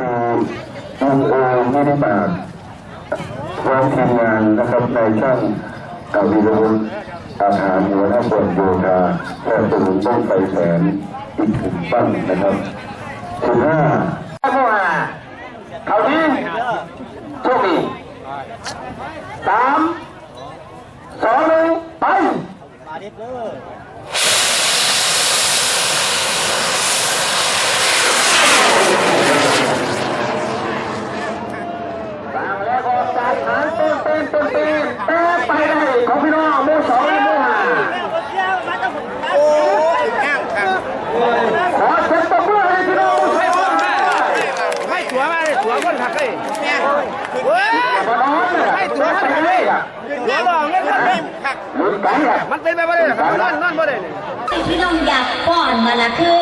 คือลุงโอไม่ได้มาพร้อมทีมงานนะครับในช่างกับวีรวุฒิอาหารหัวหน้าบนโยธาและสมุนต้นไฟแสนอีกถึงปั้นนะครับสิบห้าเข้ามาเขาที่โชคดีสามสองหนึ่งไป ตามแล้วก็ใจหางเต้นเต้นเต้นเต้นเต้นไปได้ของพี่น้องหมู่สองและหมู่ห้าขอเสียงตบมือให้พี่น้องหมู่สองหมู่ห้า ให้ตัวมาเลยตัวคนหักเลยเฮ้ย มาน้องเนี่ยให้ตัวไปเลยอะ ตัวหลอกเลยมันหัก หลุดกันอะ มันเป็นไปไม่ได้ครับนอนนอนไม่ได้พี่น้องอยากป้อนมาละคือ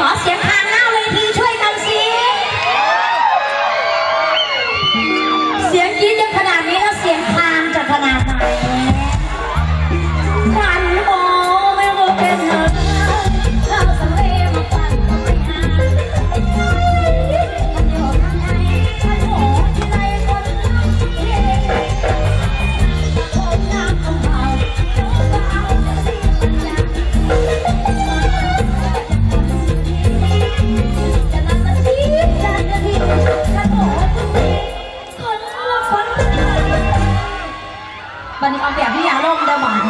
我先看 อนนี้ออกแบบที่ยาล่มได้หวาน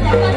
Yeah.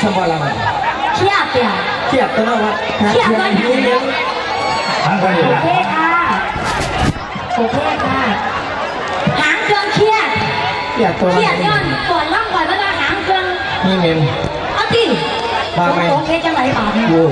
sembarangan. Siap ya? Siap, tenang Pak. Siap, Pak. Oke, Kak. Oke, Kak. หางเครื่องเครียด Siap, เค tolong. รียดย้อนก่อนล่องก่อนแล้วก็หางเครื่อง Ini men. เอาดิมาไหม โอเคจังไรบาทเนี่ย Wow.